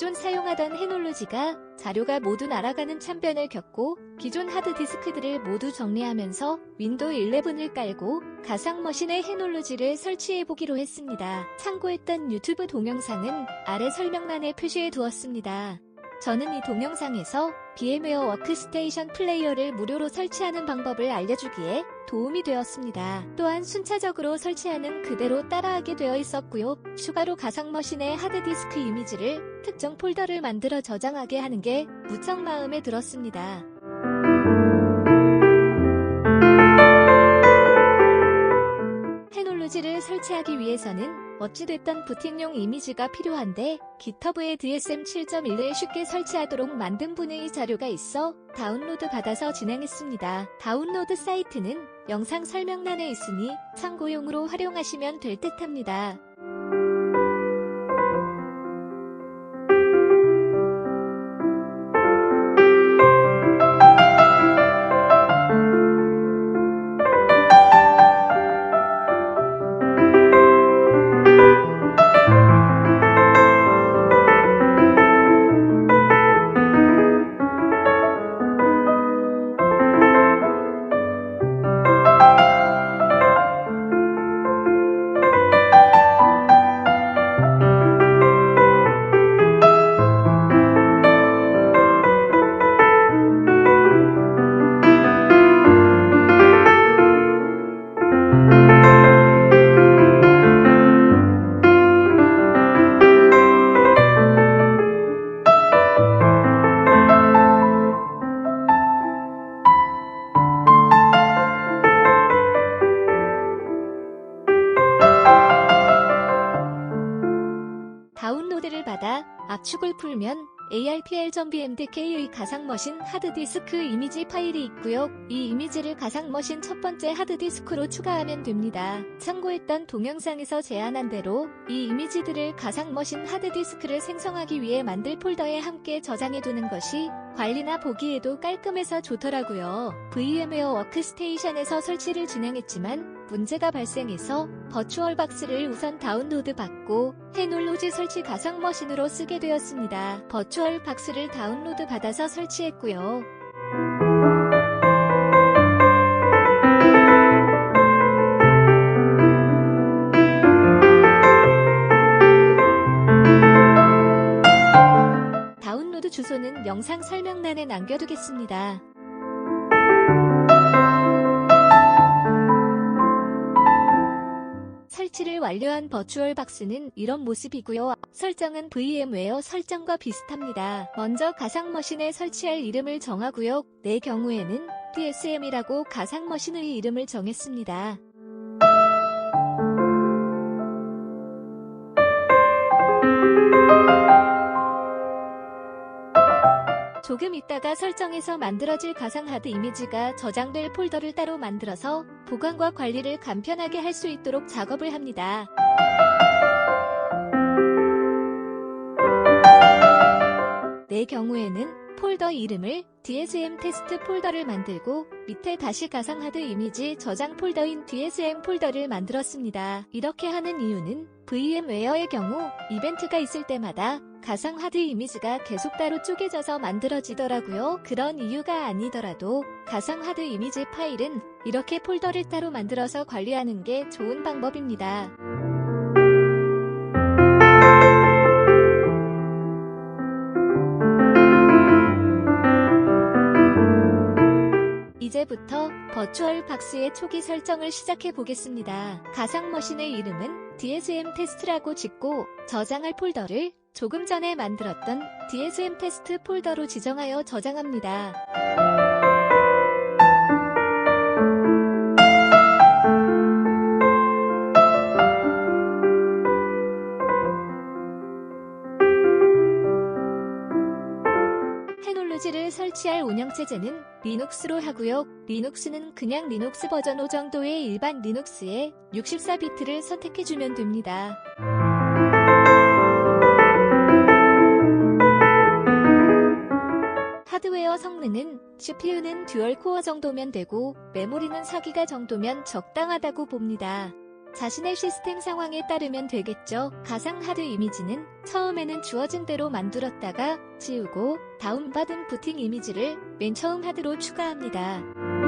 기존 사용하던 해놀로지가 자료가 모두 날아가는 참변을 겪고 기존 하드디스크들을 모두 정리하면서 윈도우 11을 깔고 가상머신에 해놀로지를 설치해보기로 했습니다. 참고했던 유튜브 동영상은 아래 설명란에 표시해 두었습니다. 저는 이 동영상에서 VM웨어 워크스테이션 플레이어를 무료로 설치하는 방법을 알려주기에 도움이 되었습니다. 또한 순차적으로 설치하는 그대로 따라하게 되어 있었고요. 추가로 가상머신의 하드디스크 이미지를 특정 폴더를 만들어 저장하게 하는 게 무척 마음에 들었습니다. 해놀로지를 설치하기 위해서는 어찌됐던 부팅용 이미지가 필요한데 GitHub에 DSM 7.1을 쉽게 설치하도록 만든 분의 자료가 있어 다운로드 받아서 진행했습니다. 다운로드 사이트는 영상 설명란에 있으니 참고용으로 활용하시면 될 듯합니다. 풀면 ARPL.BMDK의 가상머신 하드디스크 이미지 파일이 있고요. 이 이미지를 가상머신 첫 번째 하드디스크로 추가하면 됩니다. 참고했던 동영상에서 제안한 대로 이 이미지들을 가상머신 하드디스크를 생성하기 위해 만들 폴더에 함께 저장해두는 것이 관리나 보기에도 깔끔해서 좋더라고요. VM웨어 워크스테이션에서 설치를 진행했지만 문제가 발생해서 버추얼 박스를 우선 다운로드 받고 해놀로지 설치 가상 머신으로 쓰게 되었습니다. 버추얼 박스를 다운로드 받아서 설치했고요. 다운로드 주소는 영상 설명란에 남겨두겠습니다. 설치를 완료한 버추얼 박스는 이런 모습이고요. 설정은 VM웨어 설정과 비슷합니다. 먼저 가상 머신에 설치할 이름을 정하고요. 내 경우에는 DSM이라고 가상 머신의 이름을 정했습니다. 조금 있다가 설정해서 만들어질 가상하드 이미지가 저장될 폴더를 따로 만들어서 보관과 관리를 간편하게 할 수 있도록 작업을 합니다. 내 경우에는 폴더 이름을 DSM 테스트 폴더를 만들고 밑에 다시 가상하드 이미지 저장 폴더인 DSM 폴더를 만들었습니다. 이렇게 하는 이유는 VM웨어의 경우 이벤트가 있을 때마다 가상 하드 이미지가 계속 따로 쪼개져서 만들어지더라고요. 그런 이유가 아니더라도 가상 하드 이미지 파일은 이렇게 폴더를 따로 만들어서 관리하는 게 좋은 방법입니다. 이제부터 버추얼 박스의 초기 설정을 시작해 보겠습니다. 가상 머신의 이름은 DSM 테스트라고 짓고 저장할 폴더를 조금 전에 만들었던 DSM 테스트 폴더로 지정하여 저장합니다. 해놀로지를 설치할 운영체제는 리눅스로 하고요. 리눅스는 그냥 리눅스 버전 5 정도의 일반 리눅스에 64비트를 선택해주면 됩니다. 하드웨어 성능은 CPU는 듀얼 코어 정도면 되고 메모리는 4기가 정도면 적당하다고 봅니다. 자신의 시스템 상황에 따르면 되겠죠. 가상 하드 이미지는 처음에는 주어진 대로 만들었다가 지우고 다운받은 부팅 이미지를 맨 처음 하드로 추가합니다.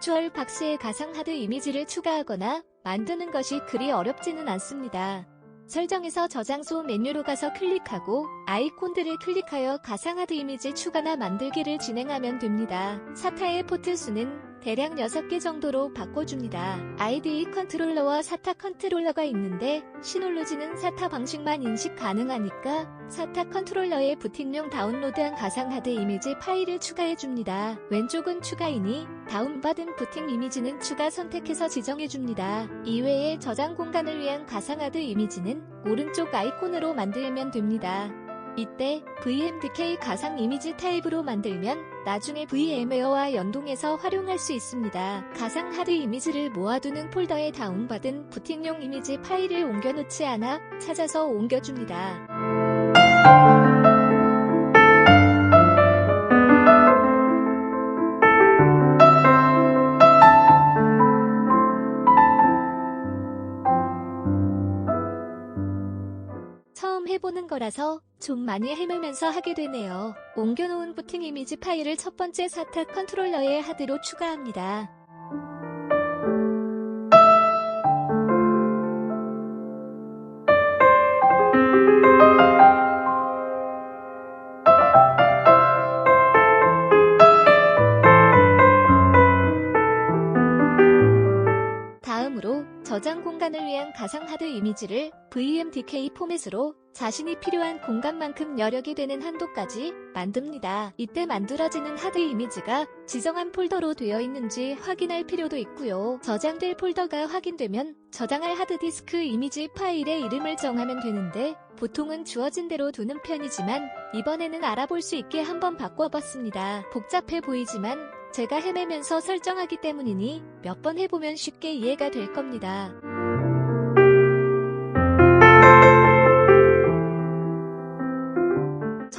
버추얼 박스에 가상 하드 이미지를 추가하거나 만드는 것이 그리 어렵지는 않습니다. 설정에서 저장소 메뉴로 가서 클릭하고 아이콘들을 클릭하여 가상하드 이미지 추가나 만들기를 진행하면 됩니다. 사타의 포트 수는 대략 6개 정도로 바꿔줍니다. IDE 컨트롤러와 사타 컨트롤러가 있는데 시놀로지는 사타 방식만 인식 가능하니까 사타 컨트롤러에 부팅용 다운로드한 가상하드 이미지 파일을 추가해줍니다. 왼쪽은 추가이니 다운받은 부팅 이미지는 추가 선택해서 지정해줍니다. 이외에 저장 공간을 위한 가상하드 이미지는 오른쪽 아이콘으로 만들면 됩니다. 이때 VMDK 가상 이미지 타입으로 만들면 나중에 VM웨어와 연동해서 활용할 수 있습니다. 가상 하드 이미지를 모아두는 폴더에 다운받은 부팅용 이미지 파일을 옮겨놓지 않아 찾아서 옮겨줍니다. 해보는 거라서 좀 많이 헤매면서 하게 되네요. 옮겨놓은 부팅 이미지 파일을 첫 번째 사타 컨트롤러의 하드로 추가합니다. 저장 공간을 위한 가상 하드 이미지를 VMDK 포맷으로 자신이 필요한 공간만큼 여력이 되는 한도까지 만듭니다. 이때 만들어지는 하드 이미지가 지정한 폴더로 되어 있는지 확인할 필요도 있고요. 저장될 폴더가 확인되면 저장할 하드디스크 이미지 파일의 이름을 정하면 되는데 보통은 주어진 대로 두는 편이지만 이번에는 알아볼 수 있게 한번 바꿔봤습니다. 복잡해 보이지만 제가 헤매면서 설정하기 때문이니 몇 번 해보면 쉽게 이해가 될 겁니다.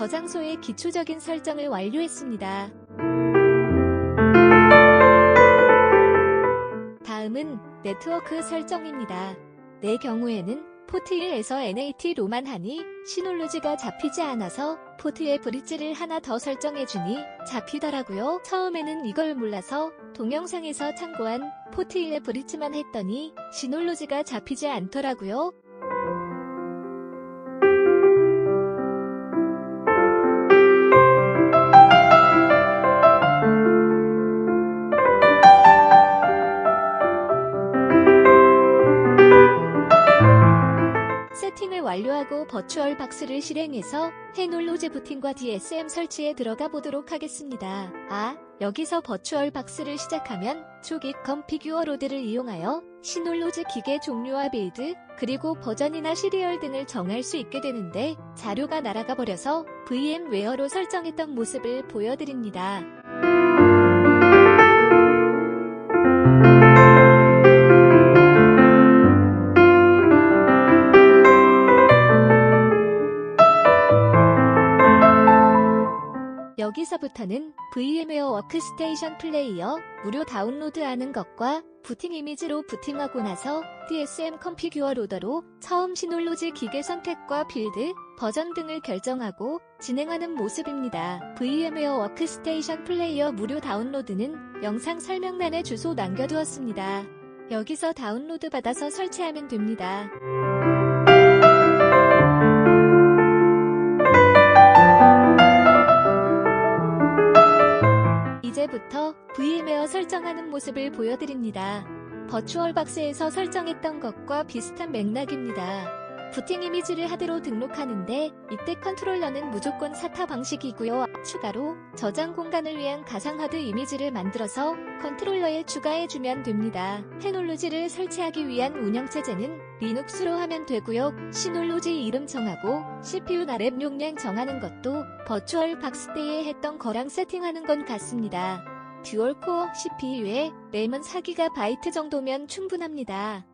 저장소의 기초적인 설정을 완료했습니다. 다음은 네트워크 설정입니다. 내 경우에는 포트 1에서 NAT로만 하니 시놀로지가 잡히지 않아서 포트에 브릿지를 하나 더 설정해주니 잡히더라고요. 처음에는 이걸 몰라서 동영상에서 참고한 포트 1의 브릿지만 했더니 시놀로지가 잡히지 않더라고요. 완료하고 버추얼 박스를 실행해서 해놀로제 부팅과 DSM 설치에 들어가 보도록 하겠습니다. 아, 여기서 버추얼 박스를 시작하면 초기 컴피규어 로드를 이용하여 시놀로즈 기계 종류와 빌드, 그리고 버전이나 시리얼 등을 정할 수 있게 되는데 자료가 날아가 버려서 VM웨어로 설정했던 모습을 보여드립니다. 여기서부터는 VM웨어 워크스테이션 플레이어 무료 다운로드하는 것과 부팅 이미지로 부팅하고 나서 DSM 컴피규어 로더로 처음 시놀로지 기계 선택과 빌드, 버전 등을 결정하고 진행하는 모습입니다. VM웨어 워크스테이션 플레이어 무료 다운로드는 영상 설명란에 주소 남겨두었습니다. 여기서 다운로드 받아서 설치하면 됩니다. 이제부터 VM웨어 설정하는 모습을 보여드립니다. 버추얼 박스에서 설정했던 것과 비슷한 맥락입니다. 부팅 이미지를 하드로 등록하는데 이때 컨트롤러는 무조건 사타 방식이고요. 추가로 저장 공간을 위한 가상 하드 이미지를 만들어서 컨트롤러에 추가해주면 됩니다. 해놀로지를 설치하기 위한 운영체제는 리눅스로 하면 되고요. 시놀로지 이름 정하고 CPU 나랩 용량 정하는 것도 버추얼 박스 때에 했던 거랑 세팅하는 건 같습니다. 듀얼코어 CPU에 램은 4GB 정도면 충분합니다.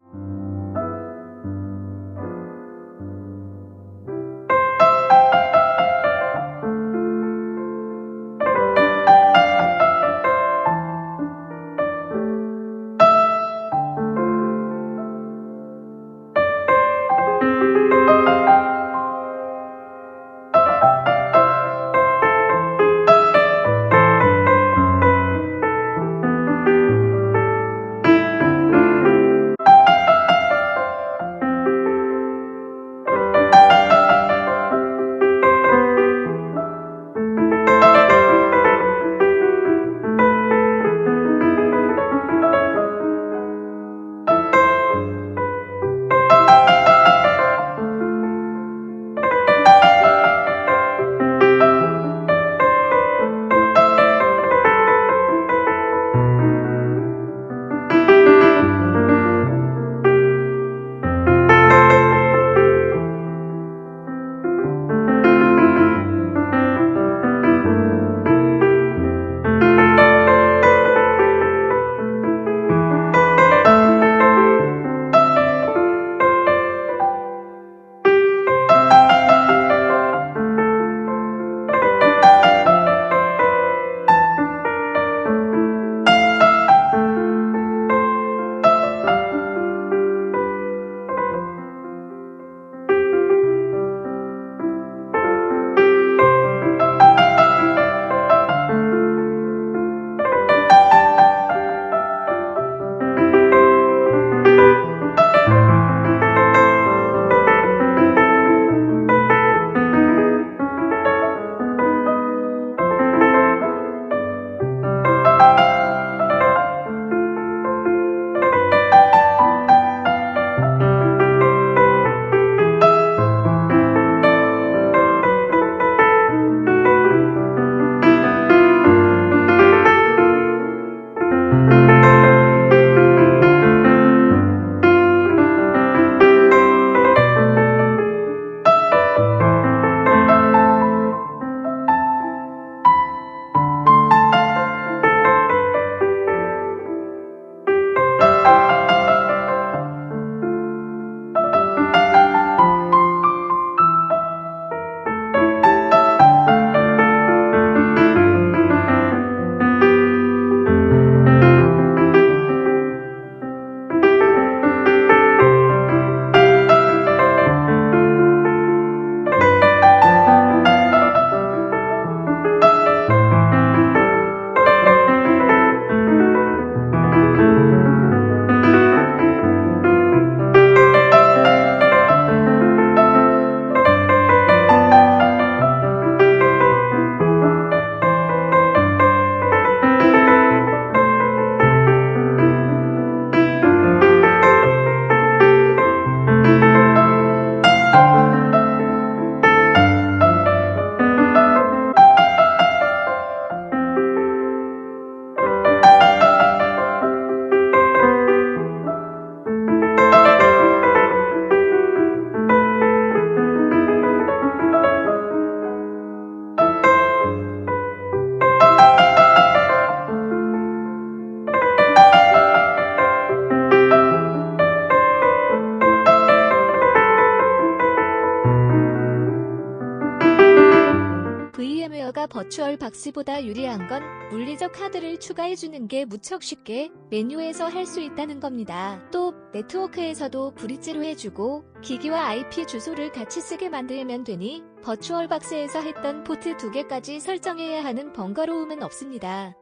박스보다 유리한 건 물리적 하드를 추가해주는 게 무척 쉽게 메뉴에서 할 수 있다는 겁니다. 또 네트워크에서도 브릿지로 해주고 기기와 IP 주소를 같이 쓰게 만들면 되니 버추얼 박스에서 했던 포트 두 개까지 설정해야 하는 번거로움은 없습니다.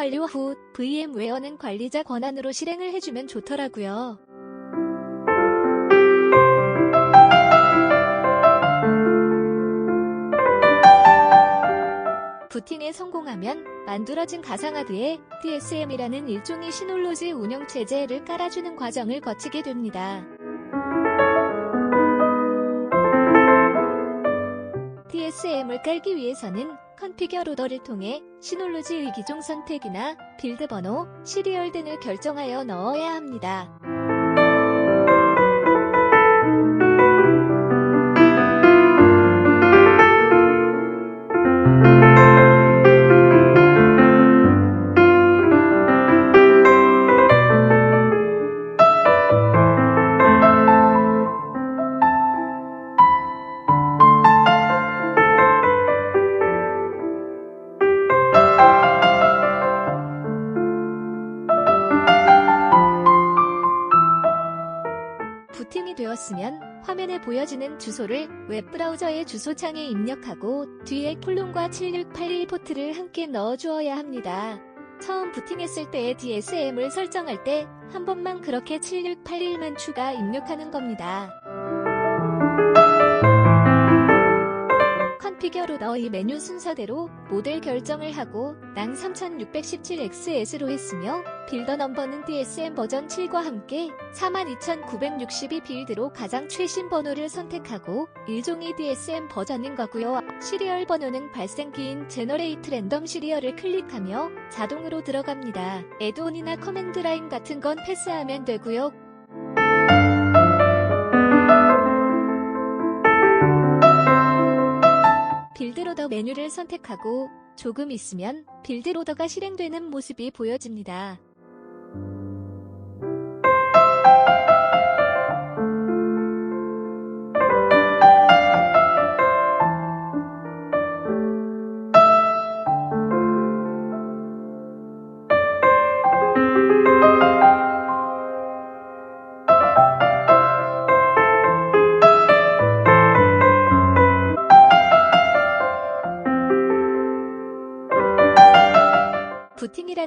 완료 후 VM웨어는 관리자 권한으로 실행을 해주면 좋더라고요. 부팅에 성공하면 만들어진 가상하드에 DSM이라는 일종의 시놀로지 운영체제를 깔아주는 과정을 거치게 됩니다. DSM을 깔기 위해서는 컨피겨 로더를 통해 시놀로지 의 기종 선택이나 빌드 번호, 시리얼 등을 결정하여 넣어야 합니다. 되었으면 화면에 보여지는 주소를 웹브라우저의 주소창에 입력하고 뒤에 콜론과 7681 포트를 함께 넣어 주어야 합니다. 처음 부팅했을 때의 DSM을 설정할 때 한 번만 그렇게 7681만 추가 입력하는 겁니다. 컨피겨 로더의 메뉴 순서대로 모델 결정을 하고 난 3617XS로 했으며 빌더 넘버는 DSM 버전 7과 함께 42962 빌드로 가장 최신 번호를 선택하고 일종의 DSM 버전인 거고요. 시리얼 번호는 발생키인 제너레이트 랜덤 시리얼을 클릭하며 자동으로 들어갑니다. 애드온이나 커맨드 라인 같은 건 패스하면 되고요. 빌드로더 메뉴를 선택하고 조금 있으면 빌드로더가 실행되는 모습이 보여집니다.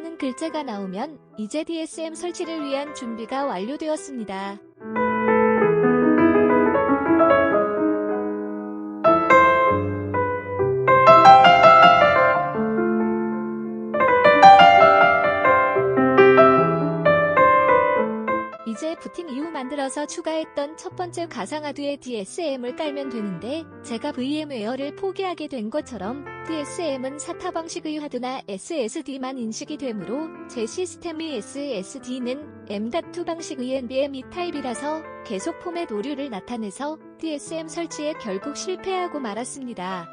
부팅이라는 글자가 나오면 이제 DSM 설치를 위한 준비가 완료되었습니다. 이제 부팅 이후 만들어서 추가했던 첫 번째 가상하드의 DSM을 깔면 되는데 제가 VM웨어를 포기하게 된 것처럼 DSM은 사타 방식의 하드나 SSD만 인식이 되므로 제 시스템의 SSD는 M.2 방식의 NVMe 타입이라서 계속 포맷 오류를 나타내서 DSM 설치에 결국 실패하고 말았습니다.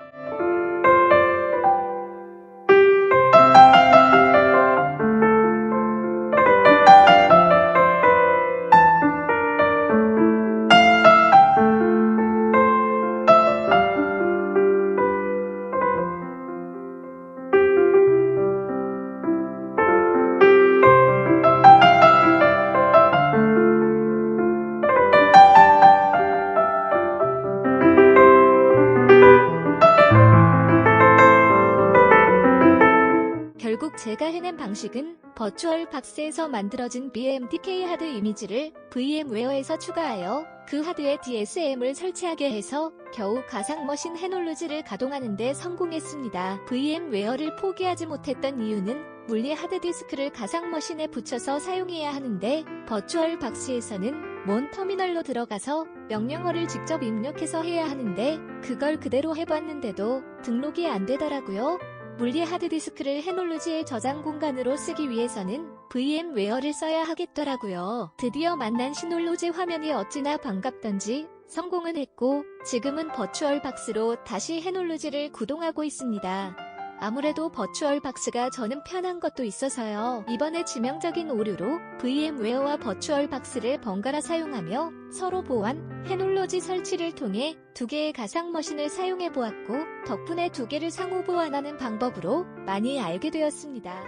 방식은 버추얼 박스에서 만들어진 BMDK 하드 이미지를 VM웨어에서 추가하여 그 하드에 DSM을 설치하게 해서 겨우 가상 머신 해놀루지를 가동하는 데 성공했습니다. VM웨어를 포기하지 못했던 이유는 물리 하드디스크를 가상 머신에 붙여서 사용해야 하는데 버추얼 박스에서는 몬 터미널로 들어가서 명령어를 직접 입력해서 해야 하는데 그걸 그대로 해봤는데도 등록이 안 되더라고요. 물리 하드디스크를 해놀루지의 저장 공간으로 쓰기 위해서는 VM웨어를 써야 하겠더라고요. 드디어 만난 시놀로지 화면이 어찌나 반갑던지 성공은 했고 지금은 버추얼 박스로 다시 해놀루지를 구동하고 있습니다. 아무래도 버추얼 박스가 저는 편한 것도 있어서요. 이번에 지명적인 오류로 VM웨어와 버추얼 박스를 번갈아 사용하며 서로 보완, 해놀로지 설치를 통해 두 개의 가상 머신을 사용해 보았고 덕분에 두 개를 상호 보완하는 방법으로 많이 알게 되었습니다.